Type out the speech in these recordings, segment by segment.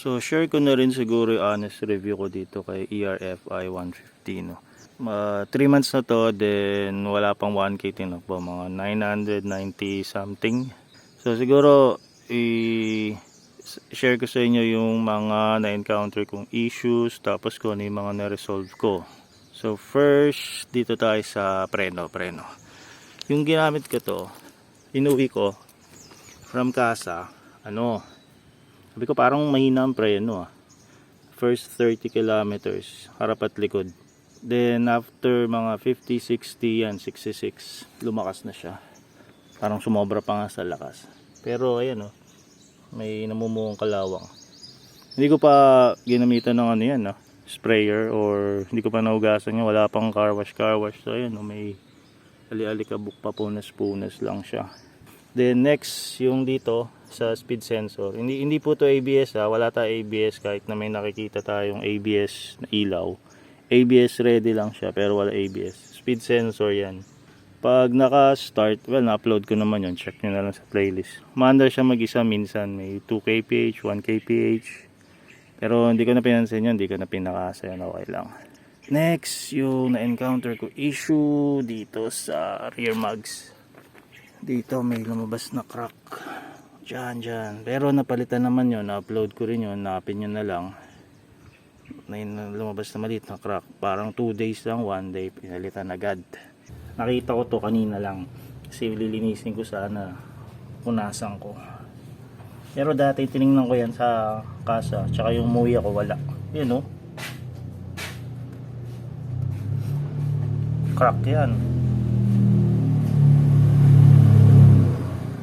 So, share ko na rin siguro yung honest review ko dito kay ERFI 150, no. 3 months na to, then wala pang 1K tinakbo, mga 990 something. So, siguro, i- share ko sa inyo yung mga na-encounter kong issues, tapos kung ano yung mga na-resolve ko. So, first, dito tayo sa preno, preno. Yung ginamit ko to, inuwi ko from casa, ano, sabi ko parang mahina ang preno ah. First 30 kilometers, harap at likod. Then after mga 50, 60 yan, 66, lumakas na siya. Parang sumobra pa nga sa lakas. Pero ayan oh, may namumuong kalawang. Hindi ko pa ginamitan ng ano yan ah, sprayer or hindi ko pa naugasan yan. Wala pang car wash, car wash. So ayan oh, may ali-alikabok pa punas-punas lang siya. Then next, yung dito sa speed sensor. Hindi hindi po to ABS ha, wala ta ABS kahit na may nakikita tayong ABS na ilaw. ABS ready lang siya pero wala ABS. Speed sensor 'yan. Pag naka-start, well, na-upload ko naman yon Check nyo na lang sa playlist. Maandar siya mag-isa minsan. May 2 kph, 1 kph. Pero hindi ko na pinansin yun. Hindi ko na pinakasa yun. Okay lang. Next, yung na-encounter ko issue dito sa rear mags. Dito may lumabas na crack. Diyan, diyan. Pero napalitan naman yun. Na-upload ko rin yun. Na-pin yun na lang. May lumabas na maliit na crack. Parang 2 days lang, 1 day. Pinalitan agad. Nakita ko to kanina lang. Kasi lilinisin ko sana. Punasan ko. Pero dati tiningnan ko yan sa kasa. Tsaka yung muwi ako wala. Yan oh. Crack yan.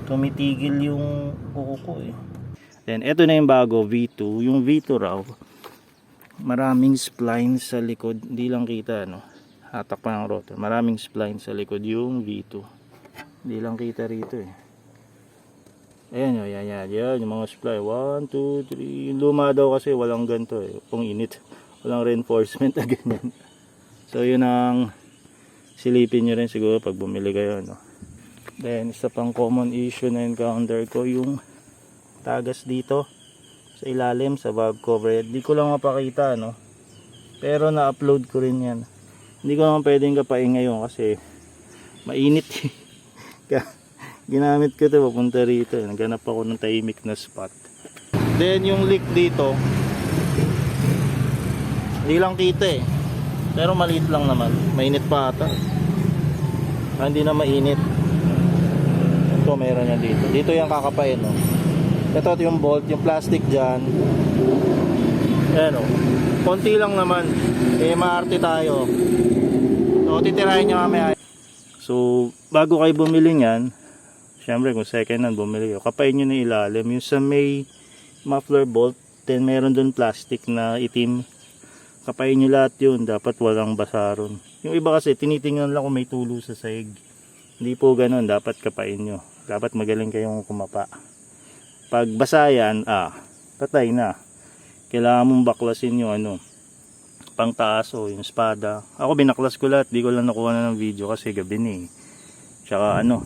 Tumitigil yung kuko ko eh. Then, eto na yung bago, V2. Yung V2 raw, maraming splines sa likod. Hindi lang kita, no? Hatak pa ng rotor. Maraming splines sa likod yung V2. Hindi lang kita rito eh. Ayan, oh, yan, yan, yan. Yung mga spline. 1, 2, 3. Yung luma daw kasi walang ganito eh. Kung init. Walang reinforcement na ganyan. So, yun ang silipin nyo rin siguro pag bumili kayo, no? Then, isa pang common issue na encounter ko yung tagas dito sa ilalim sa valve cover. Di ko lang mapakita, no? Pero na-upload ko rin yan. Hindi ko naman pwedeng kapain ngayon kasi mainit. eh. Ginamit ko ito papunta rito. Naghanap ako ng tahimik na spot. Then, yung leak dito, hindi lang kita eh. Pero maliit lang naman. Mainit pa ata. Ah, hindi na mainit. Meron yan dito. Dito yung kakapain, no. Ito yung bolt, yung plastic dyan. Ayan, oh. Konti lang naman. Eh, maarte tayo. So, titirahin nyo mamaya. So, bago kayo bumili niyan, syempre kung second hand bumili kayo, kapain nyo na ilalim. Yung sa may muffler bolt, then meron dun plastic na itim. Kapain nyo lahat yun. Dapat walang basaron. Yung iba kasi, tinitingnan lang kung may tulo sa sahig. Hindi po ganun. Dapat kapain nyo. Dapat magaling kayong kumapa. Pag basa yan, ah, patay na. Kailangan mong baklasin yung ano, pang taas o yung espada. Ako binaklas ko lahat. Di ko lang nakuha na ng video kasi gabi na eh. Tsaka ano,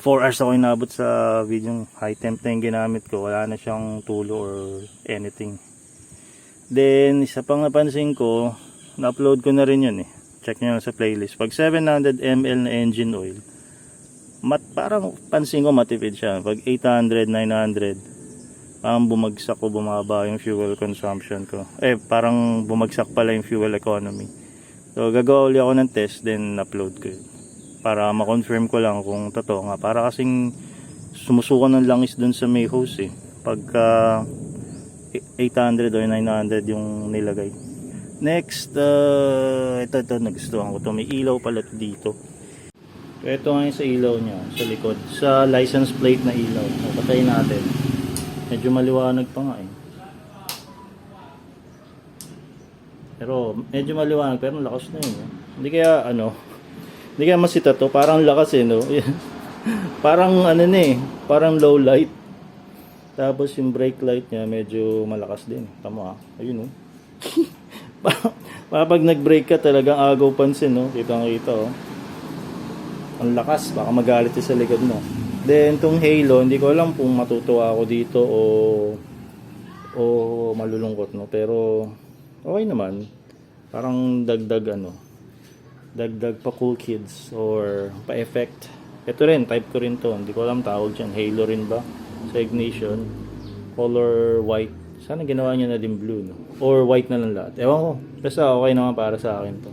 4 hours ako inabot sa video high temp na yung ginamit ko. Wala na siyang tulo or anything. Then, isa pang napansin ko, na-upload ko na rin yun eh. Check nyo sa playlist. Pag 700 ml na engine oil, parang pansin ko matipid siya. Pag 800, 900, parang bumagsak o bumaba yung fuel consumption ko. Eh, parang bumagsak pala yung fuel economy. So, gagawa ulit ako ng test, then upload ko yun. Para ma-confirm ko lang kung totoo nga. Para kasing sumusukan ng langis dun sa may hose eh. Pagka 800 or 900 yung nilagay. Next, uh, ito, ito, nagustuhan ko to. May ilaw pala to dito. Ito nga yung sa ilaw niya, sa likod. Sa license plate na ilaw. Napatay natin. Medyo maliwanag pa nga eh. Pero, medyo maliwanag, pero lakas na yun. eh. Hindi kaya, ano, hindi kaya masita to. Parang lakas eh, no? parang, ano na eh, parang low light. Tapos yung brake light niya medyo malakas din. Tama ah. Ayun oh. Pag nag-brake ka talagang agaw pansin no. Kita kita oh. Ang lakas. Baka magalit sa likod mo. Then tong halo, hindi ko alam kung matutuwa ako dito o o malulungkot no? Pero okay naman. Parang dagdag ano dagdag pa cool kids or pa effect. Ito rin type ko rin to. Hindi ko alam tawag dyan. Halo rin ba? Sa ignition. Color white. Sana ginawa niya na din blue no? Or white na lang lahat. Ewan ko. Basta okay naman para sa akin to.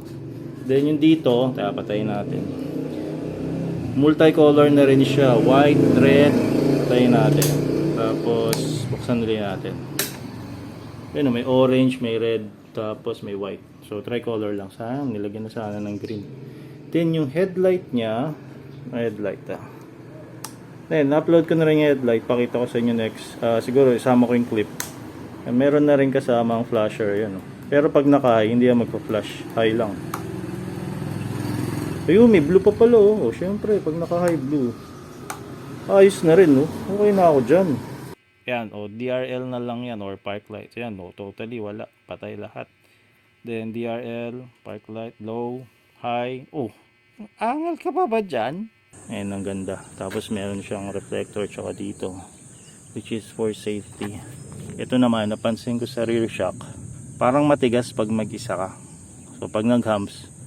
Then yung dito tayo patayin natin multicolor na rin siya white red patayin natin tapos buksan ulit natin yun, may orange, may red, tapos may white. So, tricolor lang. Sayang, nilagyan na sana ng green. Then, yung headlight niya, headlight ah. Then, upload ko na rin yung headlight. Pakita ko sa inyo next. Ah, siguro, isama ko yung clip. Eh, meron na rin kasama ang flasher. Oh. Pero pag naka-high, hindi yan magpa-flash. High lang. Ayun, may blue pa pala, oh. oh syempre, pag naka-high blue. Ayos na rin, oh. Okay na ako dyan. Yan, o DRL na lang yan or park light. Yan, no, totally wala. Patay lahat. Then DRL, park light, low, high. Oh, angal ka pa ba dyan? Ayan, ang ganda. Tapos meron siyang reflector tsaka dito. Which is for safety. Ito naman, napansin ko sa rear shock. Parang matigas pag mag-isa ka. So pag nag-humps,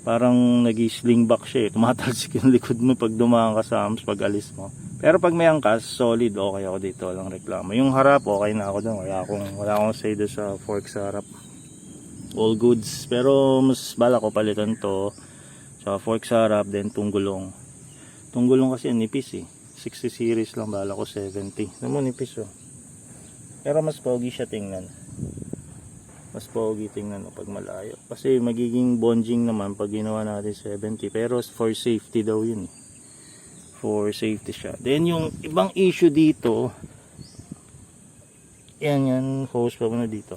parang nag-sling back siya eh. Tumatalsik yung likod mo pag dumaan ka sa humps pag alis mo. Pero pag may angkas, solid, okay ako dito, walang reklamo. Yung harap, okay na ako doon. Wala akong, wala akong say doon sa fork sa harap. All goods. Pero mas bala ko palitan to. Sa fork sa harap, then tunggulong. Tunggulong kasi nipis eh. 60 series lang, bala ko 70. Naman nipis oh. Pero mas pogi siya tingnan. Mas pogi tingnan pag malayo. Kasi magiging bonging naman pag ginawa natin 70. Pero for safety daw yun eh for safety siya. Then yung ibang issue dito, yan yan, hose pa muna dito.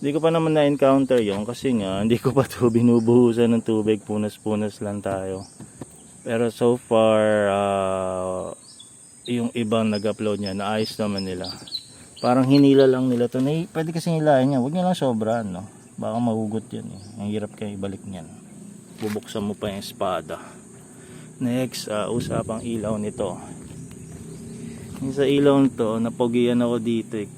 Hindi ko pa naman na-encounter yon kasi nga, hindi ko pa to binubuhusan ng tubig, punas-punas lang tayo. Pero so far, uh, yung ibang nag-upload niya, naayos naman nila. Parang hinila lang nila to. Na, pwede kasi hilahin niya, huwag niya lang sobra, no? Baka mahugot yan eh. Ang hirap kayo ibalik niyan. Bubuksan mo pa yung espada. Next, uh, usapang ilaw nito. Yung sa ilaw nito, napogian ako dito eh.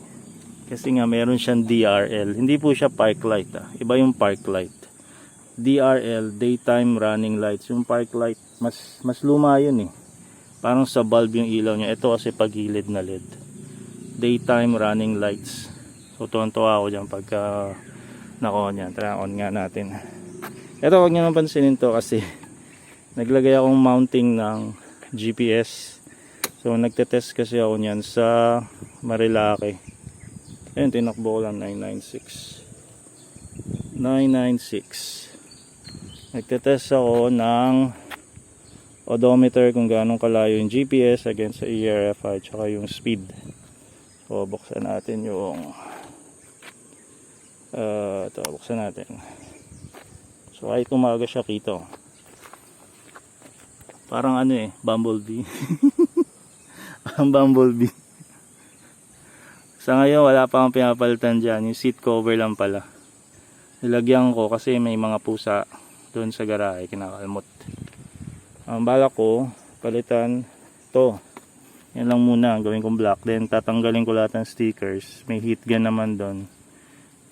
Kasi nga meron siyang DRL. Hindi po siya park light ah. Iba yung park light. DRL, daytime running lights. Yung park light, mas mas luma yun eh. Parang sa bulb yung ilaw niya. Ito kasi pagilid na LED. Daytime running lights. So tuwan-tuwa ako dyan pagka nako niyan. Try on nga natin. Ito huwag niyo naman pansinin to kasi naglagay akong mounting ng GPS so nagtetest kasi ako niyan sa Marilake ayun tinakbo ko lang 996 996 nagtetest ako ng odometer kung gaano kalayo yung GPS against sa ERFI tsaka yung speed so buksan natin yung uh, ito buksan natin so kahit umaga siya kito Parang ano eh, bumblebee. Ang bumblebee. Sa ngayon, wala pa akong pinapalitan dyan. Yung seat cover lang pala. Nilagyan ko kasi may mga pusa doon sa garahe, kinakalmot. Ang bala ko, palitan to. Yan lang muna, gawin kong black. Then tatanggalin ko lahat ng stickers. May heat gun naman doon.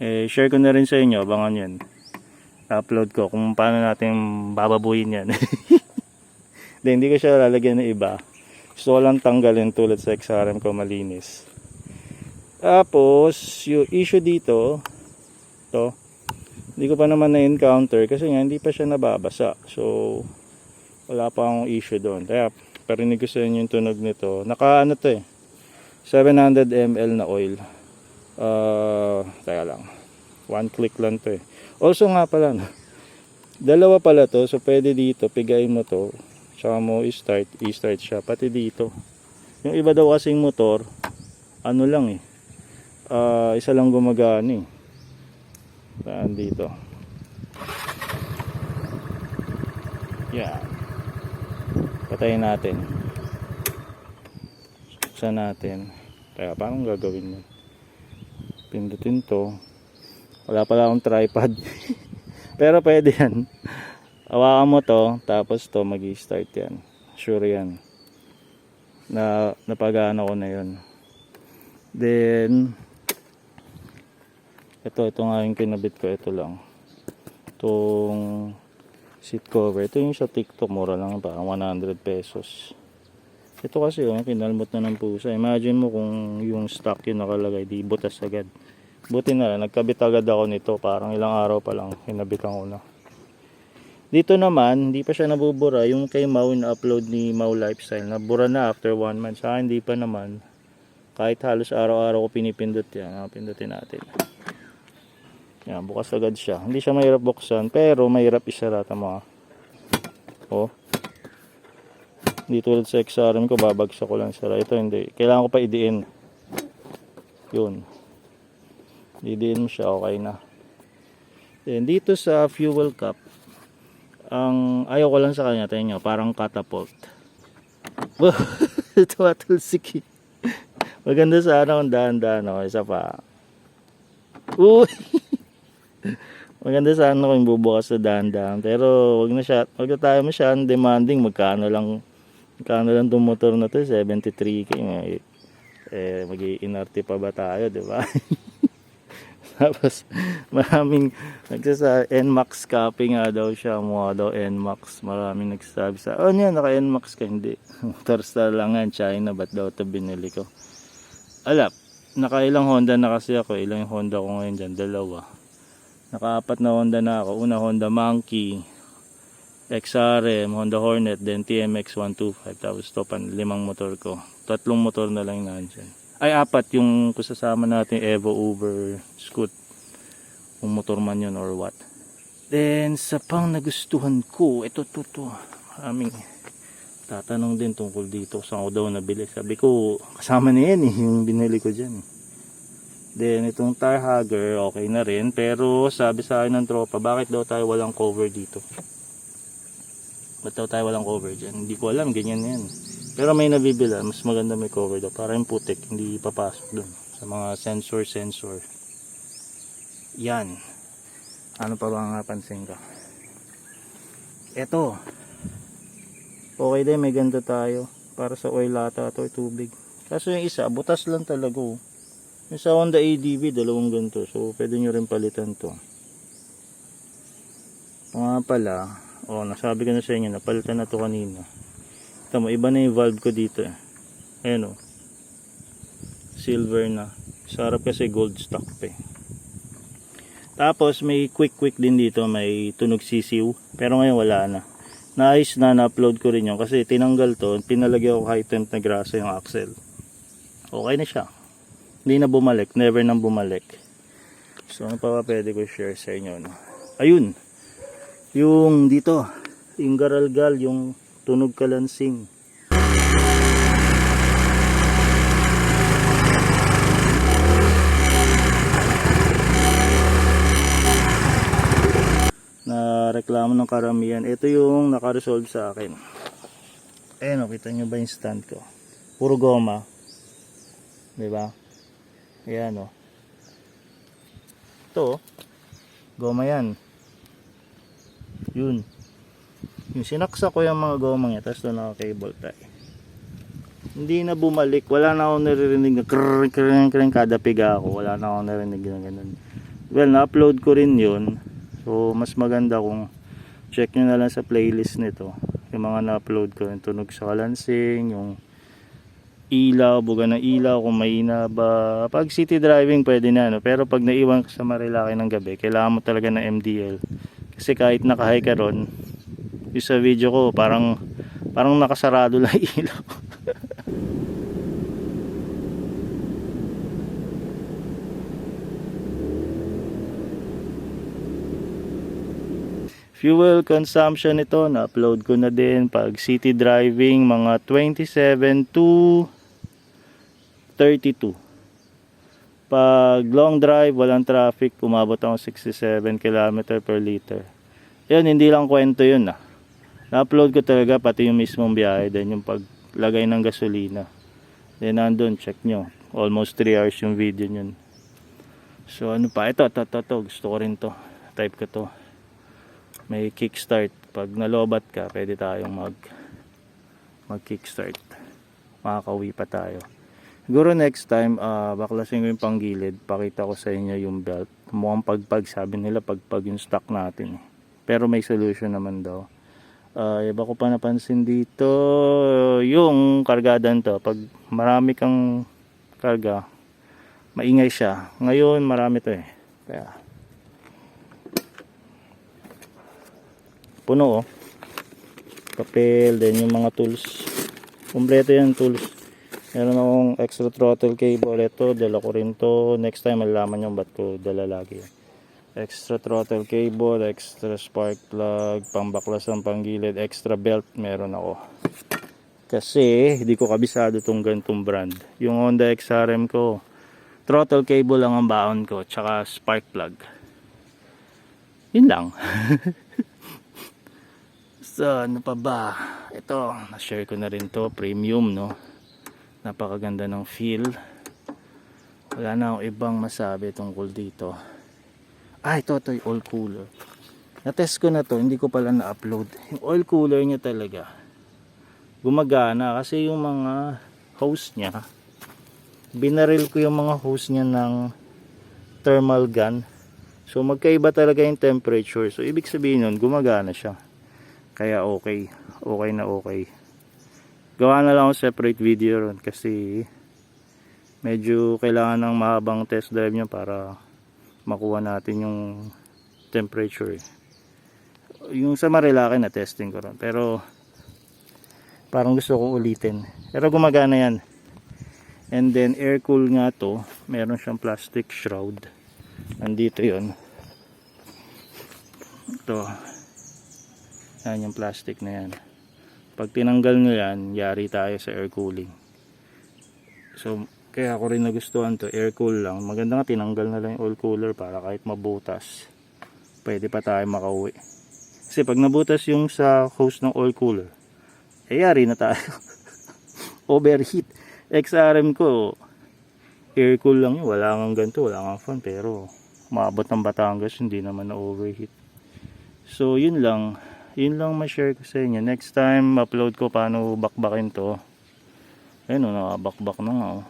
Eh, share ko na rin sa inyo, abangan yan. Upload ko kung paano natin bababuyin yan. Then, hindi ko siya lalagyan ng iba. Gusto ko lang tanggalin tulad sa XRM ko malinis. Tapos, yung issue dito, to, hindi ko pa naman na-encounter kasi nga hindi pa siya nababasa. So, wala pa akong issue doon. Kaya, parinig ko sa inyo yung tunog nito. Naka, ano to eh, 700 ml na oil. Uh, teka lang. One click lang to eh. Also nga pala, no, dalawa pala to. So, pwede dito, pigayin mo to tsaka mo i-start, i-start siya pati dito yung iba daw kasing motor ano lang eh uh, isa lang gumagana eh saan dito yan patayin natin. Buksan natin. Kaya parang gagawin mo? Pindutin to. Wala pala akong tripod. Pero pwede yan. Hawakan mo to tapos to mag start yan. Sure yan. Na napagano ko na yun. Then Ito, ito nga yung kinabit ko. Ito lang. Itong seat cover. Ito yung sa TikTok. Mura lang. Parang 100 pesos. Ito kasi oh, kinalmot na ng pusa. Imagine mo kung yung stock yung nakalagay, di butas agad. Buti na lang, nagkabit agad ako nito. Parang ilang araw pa lang, kinabitan ko na. Dito naman, hindi pa siya nabubura. Yung kay Mau na upload ni Mau Lifestyle, nabura na after one month. Sa akin, hindi pa naman. Kahit halos araw-araw ko pinipindot yan. Pindutin natin. Yan, bukas agad siya. Hindi siya mahirap buksan, pero mahirap isara. Tama. Oh. Hindi tulad sa XRM ko, babagsak ko lang sara. Ito hindi. Kailangan ko pa idiin. Yun. Didiin mo siya, okay na. Then, dito sa fuel cup, ang ayaw ko lang sa kanya, tayo nyo, parang catapult. Wow, tumatulsik eh. Maganda sana kung dahan-dahan ako. Isa pa. Uy! Maganda sana kung bubukas sa dahan-dahan. Pero wag na siya, wag na tayo masyadong demanding. Magkano lang, magkano lang itong motor na to? 73k. Eh, eh mag inarte pa ba tayo, di ba? Tapos, maraming nagsasa NMAX copy nga daw siya. Mukha daw NMAX. Maraming nagsasabi sa, oh yan, naka NMAX ka. Hindi. Motor star lang yan, China. Ba't daw ito binili ko? Alap, nakailang Honda na kasi ako. Ilang Honda ko ngayon dyan? Dalawa. Nakaapat na Honda na ako. Una Honda Monkey, XRM, Honda Hornet, then TMX 125. Tapos to pan limang motor ko. Tatlong motor na lang nandyan. Ay, apat yung kusasama natin Evo Uber Scoot. Kung motor man yun or what. Then, sa pang nagustuhan ko, ito, to, to. Aming tatanong din tungkol dito. Saan ko daw nabili? Sabi ko, kasama na yan eh, yung binili ko dyan. eh. Then, itong tire hugger, okay na rin. Pero, sabi sa akin ng tropa, bakit daw tayo walang cover dito? Ba't daw tayo walang cover dyan? Hindi ko alam, ganyan yan. Pero may nabibila, mas maganda may cover daw. Para yung putik, hindi papasok dun. Sa mga sensor-sensor. Yan. Ano pa ba ang napansin ko? Eto. Okay din, may ganda tayo. Para sa oil ata ito, tubig. Kaso yung isa, butas lang talaga. oh. Sa Honda ADV, dalawang ganito. So, pwede nyo rin palitan to. Nga pala, oh, nasabi ko na sa inyo, napalitan na to kanina. Ito mo, iba na yung valve ko dito eh. Ayan oh. Silver na. Sa harap kasi gold stock pa eh. Tapos may quick quick din dito, may tunog sisiw. Pero ngayon wala na. Naayos na na-upload ko rin yun kasi tinanggal to, pinalagyan ko high temp na grasa yung axle. Okay na siya. Hindi na bumalik, never nang bumalik. So ano pa ba pwede ko share sa inyo? No? Ayun, yung dito, yung garalgal, yung tunog kalansing. na reklamo ng karamihan. Ito yung naka-resolve sa akin. Ayan o, kita nyo ba yung stand ko? Puro goma. 'Di ba? Ayan o. Ito o. Goma yan. Yun. Yung sinaksa ko yung mga goma niya, tapos doon naka-cable tie. Hindi na bumalik. Wala na akong naririnig na krrrr, krrrr, krrrr, kada piga ako. Wala na akong narinig na ganun. Well, na-upload ko rin yun. So, mas maganda kung check nyo na lang sa playlist nito. Yung mga na-upload ko. Yung tunog sa kalansing, yung ilaw, buga ng ilaw, kung may ba. Pag city driving, pwede na. No? Pero pag naiwan ka sa Marilaki ng gabi, kailangan mo talaga ng MDL. Kasi kahit nakahay ka ron, yung sa video ko, parang parang nakasarado lang ilaw. Fuel consumption nito, na-upload ko na din pag city driving, mga 27 to 32. Pag long drive, walang traffic, umabot ako 67 km per liter. Yun, hindi lang kwento yun ah. Na-upload ko talaga pati yung mismong biyahe, then yung paglagay ng gasolina. Then nandun, check nyo. Almost 3 hours yung video yun. So ano pa, ito, ito, ito, ito. gusto ko rin to. Type ko to may kickstart pag nalobat ka pwede tayong mag mag kickstart makakauwi pa tayo Siguro next time, ah baklasin ko yung panggilid. Pakita ko sa inyo yung belt. Mukhang pagpag, sabi nila pagpag yung stock natin. Pero may solution naman daw. Ah, iba ko pa napansin dito, yung kargadan to. Pag marami kang karga, maingay siya. Ngayon, marami to eh. Kaya, puno oh. Papel, then yung mga tools. Kompleto yan tools. Meron akong extra throttle cable. Ito, dala ko rin to. Next time, malalaman yung ba't ko dala lagi. Extra throttle cable, extra spark plug, pambaklas ng panggilid, extra belt, meron ako. Kasi, hindi ko kabisado tong gantong brand. Yung Honda XRM ko, throttle cable lang ang baon ko, tsaka spark plug. Yun lang. so, ano pa ba? Ito, na-share ko na rin to, premium, no? Napakaganda ng feel. Wala na akong ibang masabi tungkol dito. Ah ito ito yung oil cooler. Na-test ko na to hindi ko pala na-upload. Yung oil cooler niya talaga gumagana kasi yung mga hose niya. Binaril ko yung mga hose niya ng thermal gun. So magkaiba talaga yung temperature. So ibig sabihin nun gumagana siya. Kaya okay. Okay na okay gawa na lang ako separate video ron kasi medyo kailangan ng mahabang test drive niya para makuha natin yung temperature eh. yung sa Marilaki na testing ko ron. Pero parang gusto ko ulitin. Pero gumagana yan. And then air cool nga to. Meron siyang plastic shroud. Nandito yon ito. Yan yung plastic na yan pag tinanggal nyo yan, yari tayo sa air cooling. So, kaya ako rin nagustuhan to, air cool lang. Maganda nga tinanggal na lang yung oil cooler para kahit mabutas, pwede pa tayo makauwi. Kasi pag nabutas yung sa hose ng oil cooler, eh yari na tayo. Overheat. XRM ko, air cool lang yun. Wala nga ganito, wala nga fan. Pero, maabot ng Batangas, hindi naman na overheat. So, yun lang yun lang ma-share ko sa inyo. Next time upload ko paano bakbakin to. Ayun o nakabakbak na nga o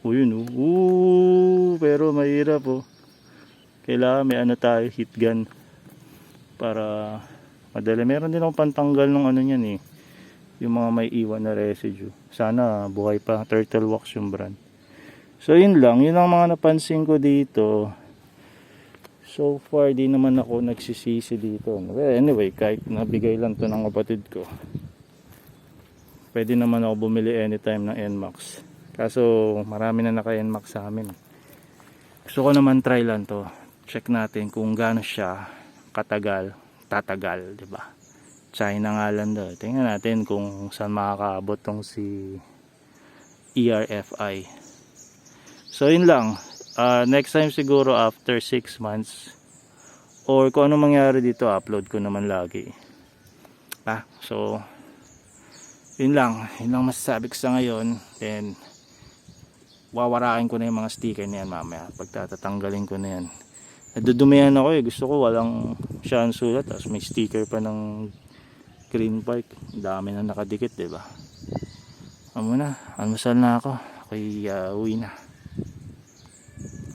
o yun o Ooh, pero mahirap o kailangan may ano tayo heat gun para madali. Meron din akong pantanggal ng ano yan eh. Yung mga may iwan na residue. Sana buhay pa. Turtle wax yung brand. So yun lang. Yun ang mga napansin ko dito So far, di naman ako nagsisisi dito. Well, anyway, kahit nabigay lang to ng kapatid ko, pwede naman ako bumili anytime ng NMAX. Kaso, marami na naka-NMAX sa amin. Gusto ko naman try lang to. Check natin kung gaano siya katagal, tatagal, ba? China nga lang daw. Tingnan natin kung saan makakaabot tong si ERFI. So, yun lang uh, next time siguro after 6 months. Or kung ano mangyari dito upload ko naman lagi. Ah, so yun lang. Yun lang masasabi ko sa ngayon. Then wawarakin ko na yung mga sticker na yan mamaya. Pagtatatanggalin ko na yan. Nadudumihan ako eh. Gusto ko walang siya ang sulat. Tapos may sticker pa ng green park. Dami na nakadikit diba amo na? Almusal na ako. Ako'y uh, uwi na